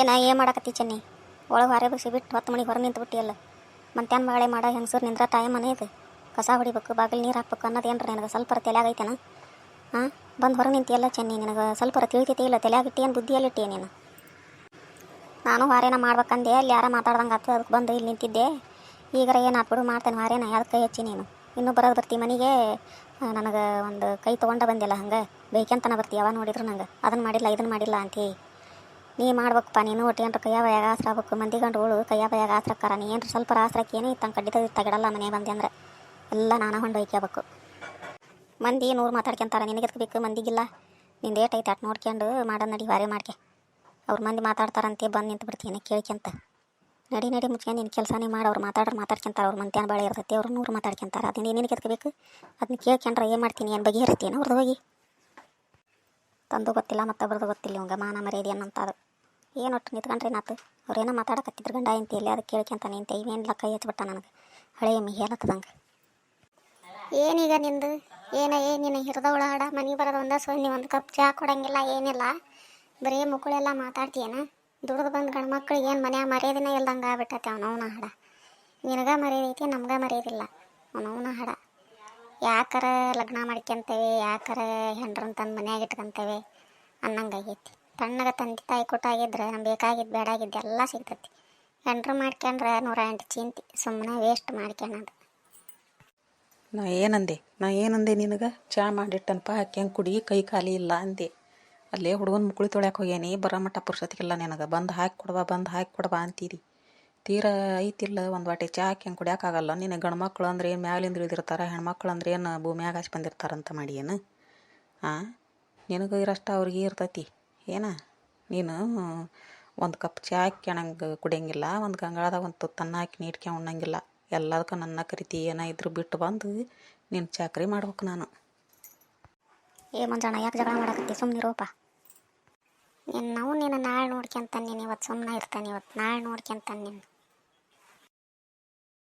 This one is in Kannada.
ಏನ, ಏನು ಮಾಡಕತ್ತಿ ಚೆನ್ನಿ? ಒಳಗೆ ಹೊರ ಬಸಿ ಬಿಟ್ಟು ಹತ್ತು ಮಣಿಗೆ ಹೊರ ನಿಂತು ಬಿಟ್ಟಿಯಲ್ಲ? ಮಂತ್ಯಾನ್ ಬಾಳೆ ಮಾಡ ಹೆಂಗಸರು ನಿಂದ್ರ ಟೈಮ್ ಮನೆ ಇದು. ಕಸ ಹೊಡಿಬೇಕು, ಬಾಗಿಲು ನೀರು ಹಾಕ್ಬೇಕು ಅನ್ನೋದು ಏನ್ರ ನಿನಗೆ ಸ್ವಲ್ಪ ತಲೆಯಾಗೈತೇನ ಹಾಂ ಬಂದು ಹೊರ ನಿಂತಿಯಲ್ಲ ಚೆನ್ನಿ, ನಿನಗೆ ಸ್ವಲ್ಪ ತಿಳಿತೈತಿ ಇಲ್ಲ? ತಲೆಯಾಗಿಟ್ಟಿ ಏನು ಬುದ್ಧಿಯಲ್ಲಿ ಇಟ್ಟಿ ನೀನು? ನಾನು ವಾರೇನ ಮಾಡ್ಬೇಕಂದೆ, ಅಲ್ಲಿ ಯಾರ ಮಾತಾಡ್ದಂಗೆ ಆತು ಅದಕ್ಕೆ ಬಂದು ಇಲ್ಲಿ ನಿಂತಿದ್ದೆ. ಈಗರ ಏನು ಬಿಡು, ಮಾಡ್ತೇನೆ ವಾರೇನ, ಯಾವ್ದು ಕೈ ಹಚ್ಚಿ ನೀನು? ಇನ್ನೂ ಬರೋದು ಬರ್ತಿ ಮನೆಗೆ? ನನಗೆ ಒಂದು ಕೈ ತೊಗೊಂಡ ಬಂದಿಲ್ಲ ಹಂಗೆ? ಬೇಕಂತನ ಬರ್ತಿ ಯಾವ ನೋಡಿದ್ರು ನಂಗೆ? ಅದನ್ನು ಮಾಡಿಲ್ಲ ಇದನ್ನು ಮಾಡಿಲ್ಲ ಅಂತಿ. ನೀ ಮಾಡ್ಬೇಕಪ್ಪ, ನೀನು ಒಟ್ಟು ಏನ್ರ ಕೈಯ ಬಯಾಗ ಆಸರ ಆಗ್ಬೇಕು ಮಂದಿ ಗಂಡುಗಳು ಕೈಯ ಬಯಾಗ ಆಸರಕ್ಕಾರ ನೀ ಏನ್ರ ಸ್ವಲ್ಪ ಆಸ್ರಕ್ಕೆ ಏನೇ ಇತ್ತಂಗೆ ಕಡ್ಡಿತ ತಗಡಲ್ಲ ಮನೆ ಬಂದೆ ಅಂದ್ರೆ. ಎಲ್ಲ ನಾನು ಹೊಂಡೊಯ್ಕೋಬೇಕು ಮಂದಿ ನೂರು ಮಾತಾಡ್ಕೊಂತಾರೆ ನಿನಗೆ ಬೇಕು? ಮಂದಿಗಿಲ್ಲ. ನಿಂದು ಐತೆ ಅಟ್ ನೋಡ್ಕೊಂಡು ಮಾಡೋ ನಡಿ ವಾರೆ ಮಾಡ್ಕೆ. ಅವ್ರ ಮಂದಿ ಮಾತಾಡ್ತಾರಂತೆ, ಬಂದು ನಿಂತು ಬಿಡ್ತೀನಿ ಕೇಳ್ಕೊಂತ ನಡಿ ನಡಿ ಮುಚ್ಕೊಂಡು ನಿನ್ನ ಕೆಲಸನೇ ಮಾಡಿ. ಅವ್ರು ಮಾತಾಡ್ರೆ ಮಾತಾಡ್ಕೊಂತಾರೆ ಅವ್ರ ಮಂತ್ಯಾನ ಬಾಳೆ ಇರ್ತೈತಿ, ಅವ್ರು ನೂರು ಮಾತಾಡ್ಕೊಂತಾರೆ ಅದನ್ನ ನಿನಗೆ ಎತ್ಕೋಬೇಕು ಅದನ್ನ ಕೇಳ್ಕೊಂಡ್ರೆ ಏನು ಮಾಡ್ತೀನಿ, ಏನು ಬಗೆಹರಿಸ್ತೀನಿ ಅವ್ರದ್ದು ಹೋಗಿ. ತಂದು ಗೊತ್ತಿಲ್ಲ ಮತ್ತೊಬ್ರದ್ದು ಗೊತ್ತಿಲ್ಲ, ಇವಂಗ ಮಾನ ಮರ್ಯಾದೆ ಅನ್ನೋಂಥದ್ದು ಏನು ಒಟ್ಟು ನಿಂತ್ಕೊಂಡ್ರಿ ನಾತು? ಅವ್ರೇನೋ ಮಾತಾಡಕತ್ತಿದ್ರು ಗಂಡ ಐತಿ ಇಲ್ಲಿ ಅದಕ್ಕೆ ಕೇಳ್ಕೊಂತ ನಿಂತೆ ಇವೇನಿಲ್ಲ ಕೈ ಹಚ್ಬಿಟ್ಟ ನನಗೆ? ಹಳೆಯ ಮಿ ಹೇಳತ್ತದಂಗೆ ಏನೀಗ ನಿಂದು? ಏನ ಏನಿನ ಹಿರಿದವಳ ಹಾಡ ಮನೆಗೆ ಬರೋದು ಒಂದ ಸೊನ್ನೆ ಒಂದು ಕಪ್ ಚಹಾ ಕೊಡಂಗಿಲ್ಲ, ಏನಿಲ್ಲ. ಬರೀ ಮಕ್ಕಳೆಲ್ಲ ಮಾತಾಡ್ತೀಯನ? ದುಡ್ದು ಬಂದು ಗಂಡ ಮಕ್ಳಿಗೆ ಏನು ಮನ್ಯಾಗ ಮರ್ಯಾದಿನ ಇಲ್ದಂಗೆ ಆಗ್ಬಿಟ್ಟೈತೆ ಅವನವನ ಹಾಡ. ನಿನಗ ಮರ್ಯಾದೈತಿ ನಮ್ಗೆ ಮರ್ಯಾದಿಲ್ಲ ಅವನವನ ಹಾಡ. ಯಾಕಾರ ಲಗ್ನ ಮಾಡ್ಕೊಂತೇವೆ, ಯಾಕರ ಹೆಂಡ್ರನ್ ತಂದು ಮನ್ಯಾಗ ಇಟ್ಕೊಂತೇವೆ ಅನ್ನಂಗಾಗೈತಿ ತಣ್ಣಗೆ ತಂದೆ ತಾಯಿ ಕೊಟ್ಟಾಗಿದ್ರೆ ನಮ್ಗೆ ಬೇಕಾಗಿದ್ದು ಬೇಡಾಗಿದ್ದು ಎಲ್ಲ ಸಿಗ್ತೈತಿ. ಎಂಟ್ರು ಮಾಡ್ಕೊಂಡ್ರೆ ನೂರ ಎಂಟು ಚಿಂತಿ ಸುಮ್ಮನೆ ವೇಸ್ಟ್ ಮಾಡ್ಕೊಳೋದು ನಾ ಏನಂದೆ? ನಾ ಏನಂದೆ ನಿನಗೆ? ಚಾ ಮಾಡಿಟ್ಟನಪ್ಪ ಹಾಕ್ಯಂಗೆ ಕುಡಿ, ಕೈ ಖಾಲಿ ಇಲ್ಲ ಅಂದೆ. ಅಲ್ಲೇ ಹುಡುಗನ ಮುಕ್ಳಿ ತೊಳ್ಯಾಕೆ ಹೋಗ್ಯಾನಿ, ಬರೋ ಮಟ್ಟ ನಿನಗೆ. ಬಂದು ಹಾಕಿ ಕೊಡ್ಬಾ ಬಂದು ಹಾಕಿ ಕೊಡ್ಬಾ ಅಂತೀರಿ. ತೀರ ಐತಿಲ್ಲ ಒಂದು ವಾಟೆ ಚಾ ಹಾಕ್ಯಂಗೆ ಕುಡಿಯೋಕ್ಕಾಗಲ್ಲ ನಿನಗೆ ಗಂಡು ಮಕ್ಳು ಅಂದ್ರೆ ಏನು ಮ್ಯಾಲಿಂದ ಇಳಿದಿರ್ತಾರೆ ಹೆಣ್ಮಕ್ಳು ಅಂದ್ರೆ ಏನು ಭೂಮ್ಯಾಗ ಹಚ್ಚಿ ಬಂದಿರ್ತಾರಂತ ಮಾಡಿ ಏನು ಹಾಂ ನಿನಗೆ ಇರಷ್ಟ ಅವ್ರಿಗೆ ಇರ್ತೈತಿ. ಏನ? ನೀನು ಒಂದು ಕಪ್ ಚಾ ಹಾಕ್ಯಣಂಗೆ ಕುಡಿಯಂಗಿಲ್ಲ, ಒಂದು ಗಂಗಾಳದಾಗ ಒಂದು ತುತ್ತನ್ನ ಹಾಕಿ ನೀಟ್ಕೆ ಉಣ್ಣಂಗಿಲ್ಲ. ಎಲ್ಲದಕ್ಕೂ ನನ್ನ ಕರಿತಿ, ಏನ ಇದ್ರು ಬಿಟ್ಟು ಬಂದು ನಿನ್ನ ಚಾಕ್ರಿ ಮಾಡ್ಬೇಕು ನಾನು. ಏ ಮಂಜಣ್ಣ ಯಾಕೆ ಜಗಳ ಮಾಡಕತ್ತಿ? ಸುಮ್ಮನಿರೋಪ ನೀನು ನಾವು ನೀನು ನಾಳೆ ನೋಡ್ಕೊಂತಾನೆ ನೀನು ಇವತ್ತು ಸುಮ್ಮನೆ ಇರ್ತಾನೆ ಇವತ್ತು ನಾಳೆ ನೋಡ್ಕೊಂತಾನೆ ನೀನು